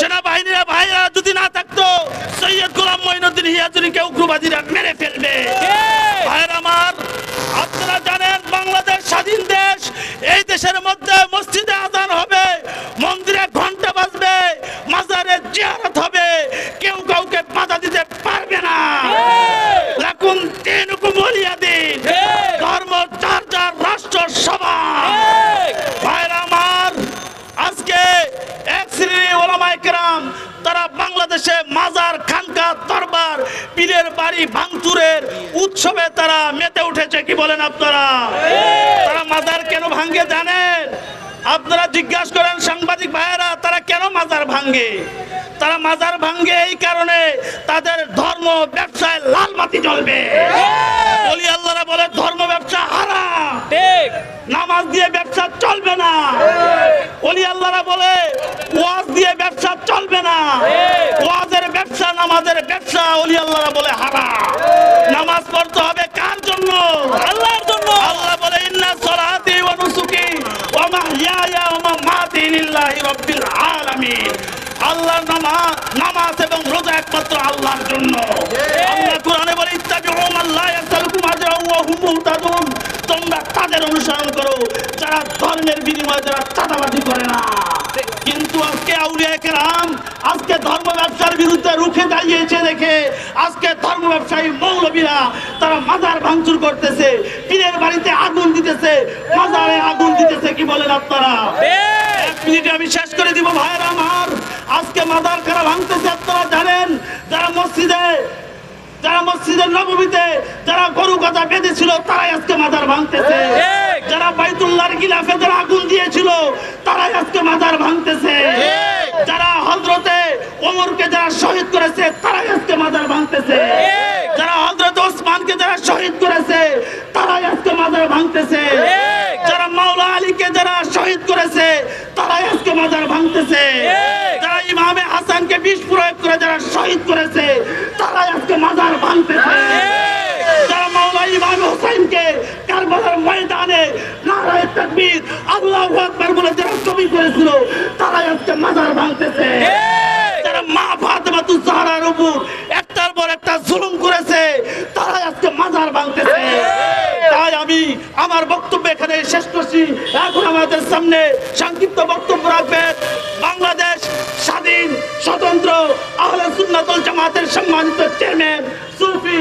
সেনাবাহিনীরা ভাইরা যদি না থাকতো, সৈয়দ গোলাম মঈনুদ্দিন মেরে ফেলবে। আপনারা জানেন, বাংলাদেশ স্বাধীন দেশ। এই দেশের মধ্যে মসজিদে আজান হবে মন্দিরে ঘণ্টা বাজবে মাজারে জিয়ারত হবে কেউ কাউকে বাধা দিতে পারবে না লাকুন তিন কুমলিয়াদিন ধর্ম চার ভাইরা আমার আজকে এক শ্রেণি ওলামায়ে কেরাম তারা বাংলাদেশে মাজার খানকা দরবার পীরের বাড়ি ভাঙচুরের উৎসবে তারা মেতে উঠেছে কি বলেন আপনারা? তারা মাজার কেন ভাঙ্গে জানেন? আপনারা জিজ্ঞাসা করেন সাংবাদিক ভাইয়েরা তারা কেন মাজার ভাঙ্গে তারা মাজার ভাঙ্গে এই কারণে তাদের ধর্ম ব্যবসায় লাল মাটি জ্বলবে বলি আল্লাহরা বলে ধর্ম ব্যবসা হারাম ঠিক নামাজ দিয়ে ব্যবসা চলবে না। অলি আল্লাহরা বলে ওয়াজ দিয়ে ব্যবসা চলবে না। ওয়াজের ব্যবসা নামাজের ব্যবসা অলি আল্লাহরা বলে হারা। নামাজ পড়তে হবে কার জন্য? আল্লাহর জন্য। আল্লাহ বলে ইন্না সলাতি ওয়া নুসুকি ওয়া মাহইয়ায়া ওয়া মামাতি লিল্লাহি রাব্বিল আলামিন। আল্লাহর নামাজ নামাজ এবং রোজা একমাত্র আল্লাহর জন্য। আল্লাহ কোরআনে বলে ইত্তাবিউ মান লা ইয়াসালুকুম আজরান ওয়া হুম মুহতাদুন। তোমরা তাদের অনুসরণ করো। যারা ধর্মের বিনিময়ে যারা চাঁদাবাজি করে না। কিন্তু আজকে আউলিয়া কেরাম আজকে ধর্ম ব্যবসার বিরুদ্ধে রুখে দাঁড়িয়েছে দেখে আজকে ধর্ম ব্যবসায়ী মৌলবীরা তারা মাজার ভাঙচুর করতেছে পীরের বাড়িতে আগুন দিতেছে মাজারে আগুন দিতেছে কি বলেন আপনারা? এক মিনিটে আমি শেষ করে দিব ভাইয়ের আমার। আজকে মাজার কারা ভাঙতেছে আপনারা জানেন যারা মসজিদে যারা মসজিদের নবমীতে যারা গরু কথা বেঁধেছিল তারাই আজকে মাজার ভাঙতেছে। যারা বাইতুল্লাহর গিলাফে যারা আগুন দিয়েছিল তারাই আজকে মাজার ভাঙতেছে। যারা হজরতে ওমরকে যারা শহীদ করেছে তারাই আজকে মাজার ভাঙতেছে। যারা হজরত ওসমানকে যারা শহীদ করেছে তারাই আজকে মাজার ভাঙতেছে। যারা মাওলা আলীকে যারা শহীদ করেছে তারাই আজকে মাজার ভাঙতেছে। যারা ইমামে হাসানকে বিষ প্রয়োগ করে যারা শহীদ করেছে তারাই আজকে মাজার ভাঙতেছে যারা মাওলা ইমাম হোসেনকে কারবালার ময়দানে নারায়ে তাকবীর আল্লাহু আকবার বলে যারা ছবি করেছিল তারাই আজকে মাজার ভাঙতেছে। যারা মা ফাতেমাতু জাহরার উপর একটার পর একটা জুলুম করেছে তারাই আজকে মাজার ভাঙতেছে। তাই আমি আমার বক্তব্য এখানে শেষ করছি। এখন আমাদের সামনে সংক্ষিপ্ত বক্তব্য রাখবেন। বাংলাদেশ স্বাধীন স্বতন্ত্র আহলে সুন্নাতুল জামাতের সম্মানিত চেয়ারম্যান সুফি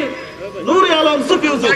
নুরি আলম সুফি হুজুর।